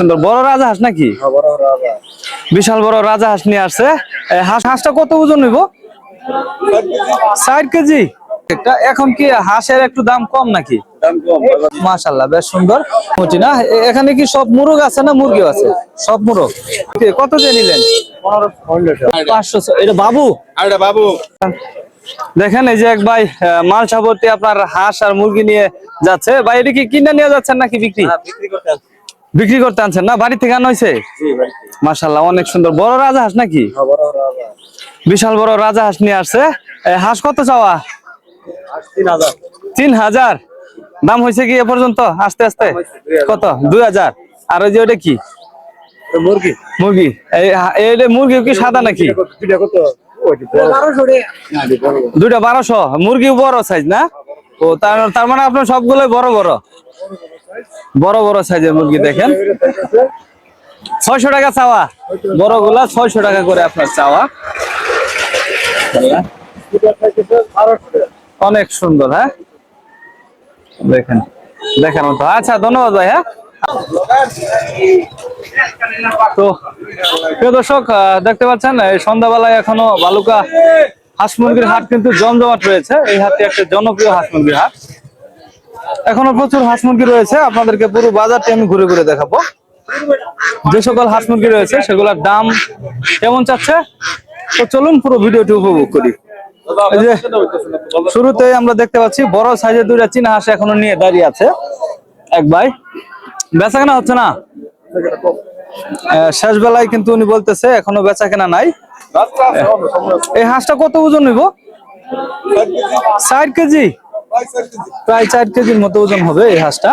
সুন্দর। বড় রাজা হাঁস নাকি? বিশাল বড় রাজা হাঁস নিয়ে আসছে। হাঁস হাঁসটা কত ওজন হইব? ষাট কেজি। একটা এখন কি হাঁসের একটু দাম কম নাকি? মাশাল্লাহ বেশ সুন্দর। না? এখানে কি সব মুরগ আছে না মুরগিও আছে? সব মুরগ। কত দিয়ে নিলেন? পাঁচশো এটা বাবু? বাবু। দেখেন এই যে এক ভাই মাল সাবর্তী আপনার হাঁস আর মুরগি নিয়ে যাচ্ছে। ভাই এটা কি কিনে নিয়ে যাচ্ছেন নাকি বিক্রি? বিক্রি করতে আনছেন না? বাড়ি থেকে আনা হয়েছে মাশাল্লাহ অনেক সুন্দর। বড় রাজা হাঁস নাকি? বিশাল বড় রাজা হাঁস নিয়ে আসছে। হাঁস কত চাওয়া? তিন হাজার। দাম হয়েছে কি এ পর্যন্ত? আস্তে আস্তে। কত? দুই হাজার। আর ওই যে ওটা কি? মুরগি। মুরগি। মুরগি কি সাদা নাকি? দুইটা বারোশো। মুরগি বড় সাইজ না? ও তার তার মানে আপনার সবগুলোই বড় বড়? বড় বড় সাইজের মুরগি দেখেন। ছয়শো টাকা চাওয়া। বড়গুলা ছয়শো টাকা করে আপনার চাওয়া। অনেক সুন্দর হ্যাঁ? দেখেন দেখেন মতো। আচ্ছা ধন্যবাদ ভাই হ্যাঁ? তো দর্শক দেখতে পাচ্ছেন সন্ধ্যাবেলায় এখনও বালুকা হাঁস মুরগির হাট কিন্তু জমজমাট রয়েছে। এই হাটটি একটা জনপ্রিয় হাঁস মুরগির হাট। এখনও প্রচুর হাঁস মুরগি রয়েছে। আপনাদেরকে পুরো বাজারটি আমি ঘুরে ঘুরে দেখাবো। যে সকল হাঁস মুরগি রয়েছে, সেগুলোর দাম কেমন চাচ্ছে? তো চলুন পুরো ভিডিওটি উপভোগ করি। শুরুতেই আমরা দেখতে পাচ্ছি, বড় সাইজের দুইটা চীনা হাঁস এখনও নিয়ে দাঁড়িয়ে আছে। এক ভাই। বেচা কেনা হচ্ছে না? শেষ বেলায় কিন্তু উনি বলতেছে, এখনও বেচা কেনা নাই। এই হাঁসটা কত ওজন হইব ষাট কেজি। প্রায় চার কেজির মতো ওজন হবে এই হাঁসটা।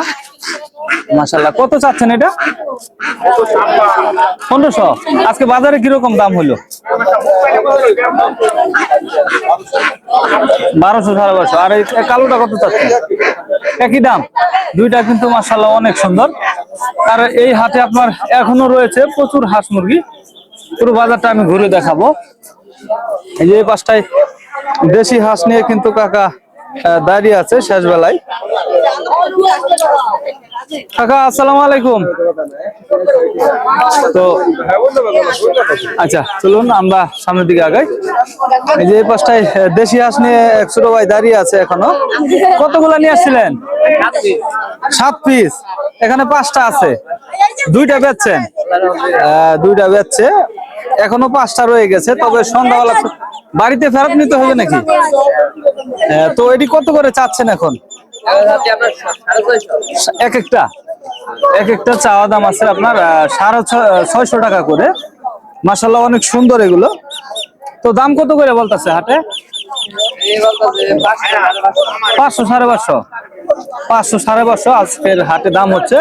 মাসাল্লাহ কত চাচ্ছেন এটা? পনেরোশো। আজকে বাজারে কীরকম দাম হলো? বারোশো সাড়ে বারোশো। আর এই কালোটা কত চাচ্ছেন? একই দাম। দুইটা কিন্তু মাসাল্লাহ অনেক সুন্দর। আর এই হাটে আপনার এখনও রয়েছে প্রচুর হাঁস মুরগি। পুরো বাজারটা আমি ঘুরে দেখাবো। এই যে পাশটায় দেশি হাঁস নিয়ে কিন্তু কাকা দাঁড়িয়ে আছে শেষ বেলায়। আসসালামু আলাইকুম। তো আচ্ছা চলুন, আমরা সামনের দিকে আগাই। এই যে এই দেশি হাঁস নিয়ে এক ছোট ভাই দাঁড়িয়ে আছে এখনও। কতগুলা নিয়ে আসছিলেন? সাত পিস। এখানে পাঁচটা আছে। দুইটা বেচছেন। দুইটা বেচছে। এখনও পাঁচটা রয়ে গেছে, তবে সন্ধ্যাবেলা বাড়িতে ফেরত নিতে হবে নাকি? তো এটি কত করে চাচ্ছেন এখন? এক একটা। এক একটা চাওয়া দাম আছে আপনার সাড়ে ছয়শো টাকা করে। মাসাল্লাহ অনেক সুন্দর এগুলো। তো দাম কত করে বলতেছে হাটে? পাঁচশো সাড়ে পাঁচশো। পাঁচশো সাড়ে পাঁচশো আজকের হাটে দাম হচ্ছে।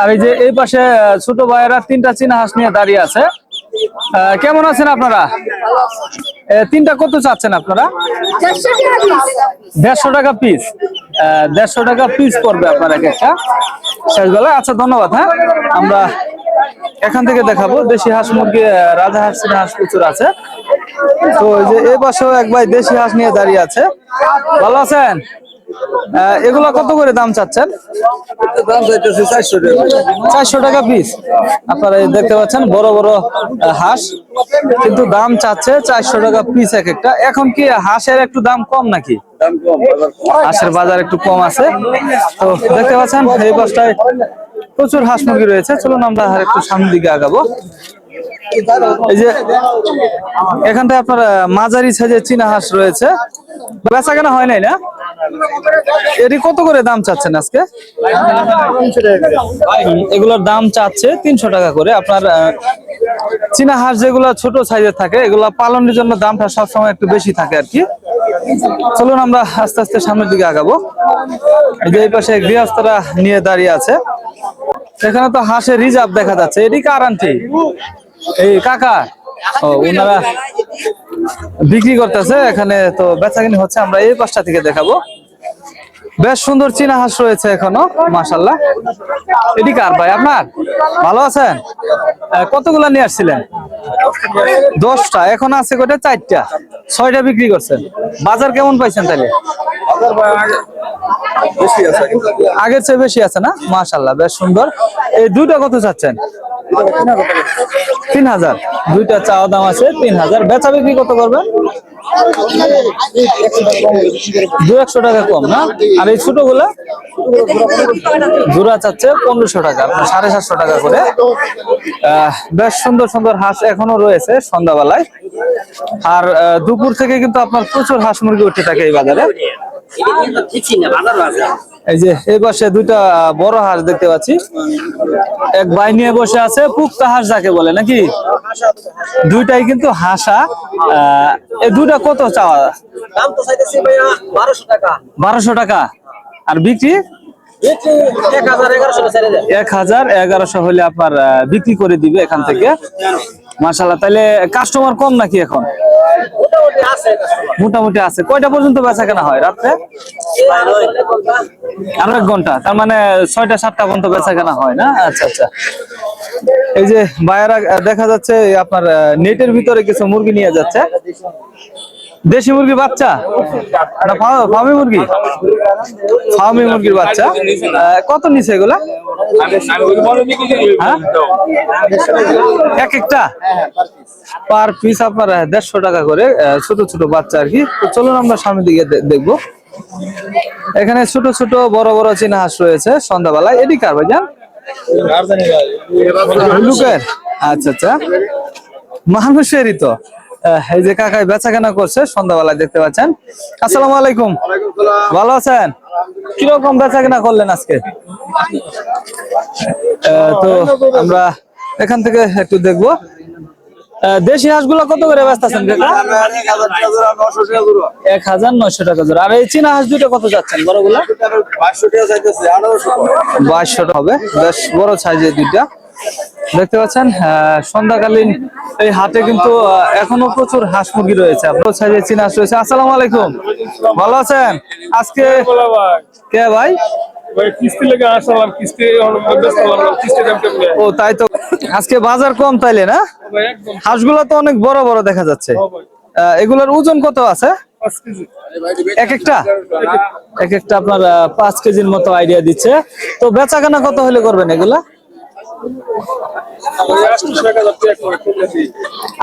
আর এই যে এই পাশে ছোট ভাইয়েরা তিনটা চীনা হাঁস নিয়ে দাঁড়িয়ে আছে। কেমন আছেন আপনারা? এ, তিনটা কত চাচ্ছেন আপনারা? দেড়শো টাকা পিস দেড়শো টাকা পিস পড়বে আপনার এক একটা। শেষ বেলায় আচ্ছা ধন্যবাদ হ্যাঁ? আমরা এখান থেকে দেখাবো। দেশি হাঁস মুরগি রাজা হাঁস হাঁস প্রচুর আছে। তো এই যে এই পাশেও এক ভাই দেশি হাঁস নিয়ে দাঁড়িয়ে আছে। ভালো আছেন? এগুলা কত করে দাম চাচ্ছেন? চারশো টাকা। পিস আপনারা দেখতে পাচ্ছেন বড় বড় হাঁস। কিন্তু দাম চাচ্ছে চারশো টাকা পিস এক একটা। এখন কি হাঁসের একটু দাম কম নাকি? হাঁসের বাজার একটু কম আছে। তো দেখতে পাচ্ছেন এই বাসটায় প্রচুর হাঁস মুরগি রয়েছে। চলুন আমরা আর একটু সামনের দিকে আগাবো। এই যে এখানটায় আপনার মাঝারি সাইজের চীনা হাঁস রয়েছে। বেচা কেনা হয় নাই না? এটি কত করে দাম চাচ্ছেন আজকে? এগুলোর দাম চাচ্ছে তিনশো টাকা করে। আপনার চীনা হাঁস যেগুলো ছোট সাইজের থাকে, এগুলো পালনের জন্য দামটা সবসময় একটু বেশি থাকে আর কি। চলুন আমরা আস্তে আস্তে সামনের দিকে আগাবো। এই পাশে গৃহস্থরা নিয়ে দাঁড়িয়ে আছে। এখানে তো হাঁসের রিজার্ভ দেখা যাচ্ছে। এটি কার আন্টি? এই কাকা ও, ওনারা বিক্রি করতেছে এখানে তো বেচাকিনি হচ্ছে আমরা এই পাশটা থেকে দেখাবো। বেশ সুন্দর চীনা হাঁস রয়েছে এখনও মাশাল্লাহ এটি কার ভাই আপনার? ভালো আছেন? কতগুলা নিয়ে আসছিলেন? দশটা এখন আছে কয়টা? চারটা। ছয়টা বিক্রি করছেন। বাজার কেমন পাইছেন তাহলে? আগের চেয়ে বেশি আছে না? মাশাল্লাহ বেশ সুন্দর। এই দুইটা কত চাচ্ছেন? তিন হাজার। দুইটা চাওয়া দাম আছে, তিন হাজার। বেচা বিক্রি কত করবেন? দু একশো টাকা কম, না? আর এই ছোটগুলা জোড়া চাচ্ছে পনেরোশো টাকা সাড়ে সাতশো টাকা করে। বেশ সুন্দর সুন্দর হাঁস এখনও রয়েছে সন্ধ্যাবেলায়। আর দুপুর থেকে কিন্তু আপনার প্রচুর হাঁস মুরগি উঠে থাকে এই বাজারে। এই যে এই পাশে দুইটা বড় হাঁস দেখতে পাচ্ছি। এক বাই নিয়ে বসে আছে পুক্তা হাঁস যাকে বলে নাকি? দুইটাই কিন্তু হাসা। এই দুইটা কত চাওয়া? দাম তো চাইতেছি ভাইয়া বারোশো টাকা। আর বিক্রি? এক হাজার এগারোশো হলে আপনার বিক্রি করে দিবে এখান থেকে। মাসাল্লাহ তাহলে কাস্টমার কম নাকি এখন? মোটামুটি আছে কয়টা পর্যন্ত বেচা কেনা হয় রাত্রে? আরও এক ঘণ্টা। তার মানে ছয়টা, সাতটা পর্যন্ত বেচা কেনা হয় না? আচ্ছা আচ্ছা। এই যে বায়েরা দেখা যাচ্ছে আপনার নেটের ভিতরে কিছু মুরগি নিয়ে যাচ্ছে। দেশি মুরগি বাচ্চা? না ফার্মি মুরগি? ফার্মি মুরগির বাচ্চা। কত নিছে এগুলা? হ্যাঁ? এক একটা? পার পিস আপনার দেড়শো টাকা করে ছোট ছোট বাচ্চা আর কি। তো চলুন আমরা সামনের দিকে দেখব। এখানে ছোট ছোট বড় বড় চীনা হাঁস রয়েছে সন্ধ্যাবেলায়। এটি কার ভাইজান? লোকের। আচ্ছা আচ্ছা। মানুষেরই তো। এই যে কাকাই বেচা কেনা করছে সন্ধ্যাবেলায় দেখতে পাচ্ছেন। আসসালামু আলাইকুম। ভালো আছেন? কীরকম বেচা কেনা করলেন আজকে? তো আমরা এখান থেকে একটু দেখব। দেশি হাঁসগুলো কত করে ব্যস্ত আছেন এক হাজার নয়শো টাকা জোড়া। আর এই চীনা হাঁস দুটো কত যাচ্ছেন বড়গুলা? পাঁচশো টাকা বাইশশো হবে। বেশ বড় সাইজের দুইটা। দেখতে পাচ্ছেন সন্ধ্যাকালীন এই হাটে কিন্তু এখনও প্রচুর হাঁস মুরগি রয়েছে। চীনা হাঁস রয়েছে। আসসালামু আলাইকুম। ভালো আছেন? আজকে কে ভাই? ও তাই তো। আজকে বাজার কম তাইলে না? হাঁসগুলো তো অনেক বড় বড় দেখা যাচ্ছে। এগুলোর ওজন কত আছে? এক একটা? এক একটা আপনার পাঁচ কেজির মতো আইডিয়া দিচ্ছে। তো বেচা কেনা কত হলে করবেন এগুলা?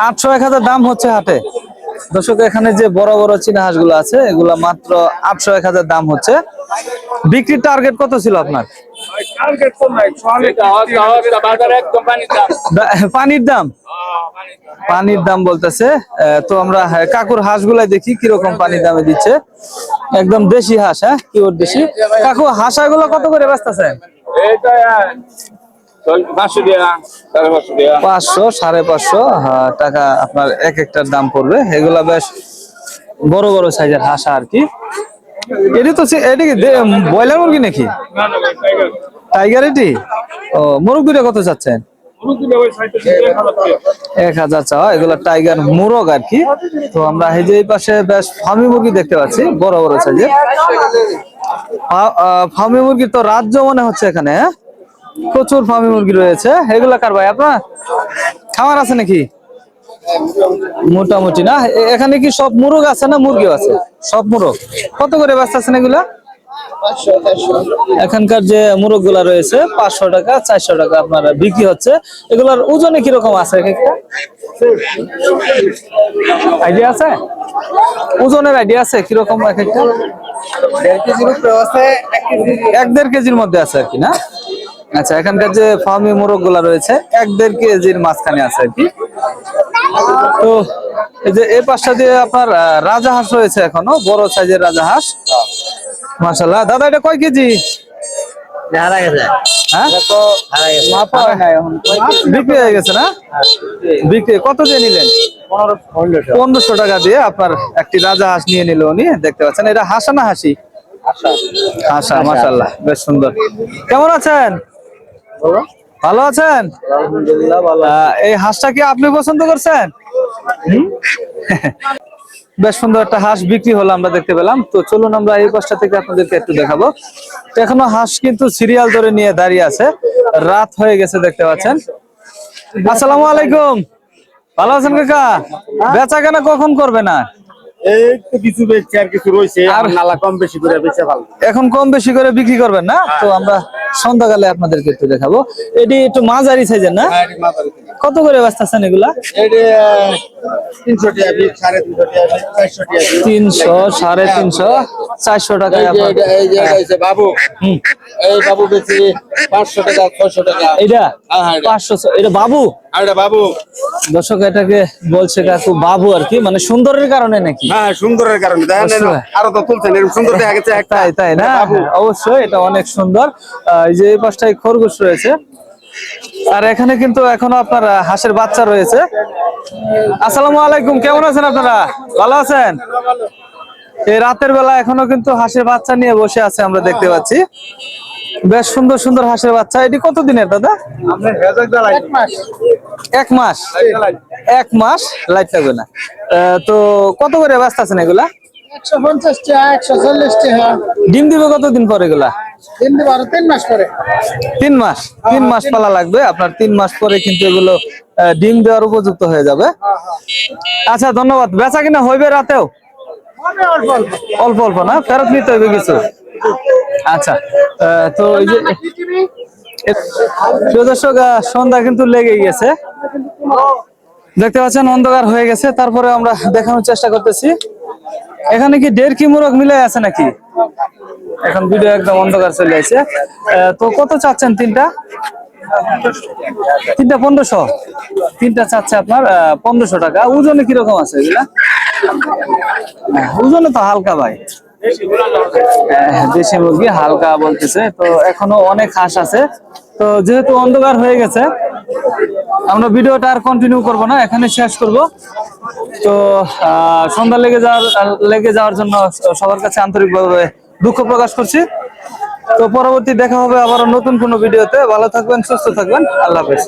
আটশো এক হাজার দাম হচ্ছে হাটে। দর্শক, এখানে যে বড় বড় চীনা হাঁসগুলো আছে, এগুলা মাত্র আটশো এক হাজার দাম হচ্ছে। বিক্রির টার্গেট কত ছিল আপনার? পানির দাম? পানির দাম বলতেছে। তো আমরা কাকুর হাঁসগুলাই দেখি কীরকম পানির দামে দিচ্ছে। একদম দেশি হাঁস হ্যাঁ? পিওর দেশি। কাকু হাঁসাগুলো কত করে এইটা পাঁচশো সাড়ে পাঁচশো টাকা আপনার এক একটার দাম পড়বে। এগুলা বেশ বড় বড় সাইজের হাঁসা আর কি। এটি তো এটি কি ব্রয়লার মুরগি নাকি? টাইগার এটি? ও মোরগ দুটো কত চাচ্ছেন? এক হাজার চাওয়া এগুলা টাইগার মোরগ আর কি। তো আমরা এই যে এই পাশে বেশ ফার্মি মুরগি দেখতে পাচ্ছি বড় বড় সাইজের। ফার্মি মুরগি তো রাজ্য মনে হচ্ছে এখানে হ্যাঁ? প্রচুর ফার্মি মুরগি রয়েছে। এগুলা কার ভাই আপনার? খামার আছে নাকি? মোটামুটি না? এখানে কি সব মুরগ আছে না মুরগিও আছে? সব মুরগ। কত করে ব্যস্ত আছেন এগুলা? এখানকার যে মুরগগুলা রয়েছে পাঁচশো টাকা চারশো টাকা আপনার বিক্রি হচ্ছে। এগুলার ওজনে কীরকম আছে আইডিয়া আছে? ওজনের আইডিয়া আছে কীরকম এক একটা? এক দেড় কেজির মধ্যে আছে আর কি না? আচ্ছা এখানকার যে ফার্মি মোরগগুলা রয়েছে এক দেড় কেজির মাঝখানে আছে আর কি। তো এই যে এই পাশটা দিয়ে আপনার রাজা হাঁস রয়েছে এখনও বড় সাইজের রাজা হাঁস। মাশাল্লাহ দাদা এটা কয় কেজি? হ্যাঁ? হয়। বিক্রি হয়ে গেছে না? বিক্রি কত দিয়ে নিলেন? পনেরোশো টাকা দিয়ে আপনার একটি রাজা হাঁস নিয়ে নিল উনি দেখতে পাচ্ছেন। এটা হাসা না হাসি? বেশ সুন্দর। কেমন আছেন? ভালো আছেন? এই হাঁসটা কি আপনি পছন্দ করছেন? বেশ সুন্দর একটা হাঁস বিক্রি হলো আমরা দেখতে পেলাম। তো চলুন আমরা এই পাশটা থেকে আপনাদেরকে একটু দেখাবো। এখনও হাঁস কিন্তু সিরিয়াল ধরে নিয়ে দাঁড়িয়ে আছে। রাত হয়ে গেছে দেখতে পাচ্ছেন। আসসালামু আলাইকুম। ভালো আছেন কাকা? বেচা কেনা কখন করবে না? এই তো কিছু বেচছে আর কিছু রয়েছে আর- নালা কম বেশি করে বেচে ভালো। এখন কম বেশি করে বিক্রি করবেন না? তো আমরা সন্ধ্যাকালে আপনাদেরকে একটু দেখাবো। এটি একটু মাঝারি সাইজের না? কত করে বাঁচতেছেন এগুলা? তিনশো সাড়ে তিনশো চারশো টাকা বাবু। হুম। এই বাবু বেশি পাঁচশো টাকা ছয়শো টাকা। এটা হ্যাঁ, হ্যাঁ, এটা। পাঁচশো এটা বাবু? বাবু। দর্শক এটাকে বলছে কাকু বাবু আর কি মানে সুন্দরের কারণে নাকি? হ্যাঁ সুন্দরের কারণে। আরও তো তুলছেন সুন্দর দেখা গেছে একটা। তাই তাই না? অবশ্যই এটা অনেক সুন্দর। এই যে এই পাশটায় খরগোশ রয়েছে। আর এখানে কিন্তু এখনও আপনার হাঁসের বাচ্চা রয়েছে। আসসালামু আলাইকুম কেমন আছেন আপনারা? ভালো আছেন? এই রাতের বেলা এখনও কিন্তু হাঁসের বাচ্চা নিয়ে বসে আছে আমরা দেখতে পাচ্ছি। বেশ সুন্দর সুন্দর হাঁসের বাচ্চা। এটি কত দিনের দাদা? এক মাস। এক মাস? লাইট লাগবে না। আহ, তো কত করে ব্যস্ত আছেন এগুলা? ডিম দিবে কতদিন পর এগুলা? তিন মাস তিন মাস পালা লাগবে। আপনার তিন মাস পরে কিন্তু এগুলো ডিম দেওয়ার উপযুক্ত হয়ে যাবে। আচ্ছা ধন্যবাদ। বেচা কিনা হইবে রাতেও? অল্প অল্প। না? ফেরত নিতে হবে কিছু? আচ্ছা তো এই যে দর্শক সন্ধ্যা কিন্তু লেগে গেছে। দেখতে পাচ্ছেন, অন্ধকার হয়ে গেছে। তারপরে আমরা দেখানোর চেষ্টা করতেছি। এখানে কি দেড় কি মুরগ মিলে আছে নাকি? এখন ভিডিও একদম অন্ধকার চলে আসে তো কত চাচ্ছেন তিনটা? তিনটা পনেরোশো। তিনটা চাচ্ছে আপনার পনেরোশো টাকা। ওজনে কীরকম আছে এগুলা? ওজনে তো হালকা ভাই। দেশি মুরগি হালকা বলতেছে। তো এখনও অনেক হাঁস আছে। তো যেহেতু অন্ধকার হয়ে গেছে আমরা ভিডিওটা আর কন্টিনিউ করব না, এখানে শেষ করব। তো সন্ধ্যা লেগে যাওয়ার লেগে যাওয়ার জন্য সবার কাছে আন্তরিকভাবে দুঃখ প্রকাশ করছি। তো পরবর্তী দেখা হবে আবার নতুন কোনো ভিডিওতে। ভালো থাকবেন, সুস্থ থাকবেন। আল্লাহ হাফেজ।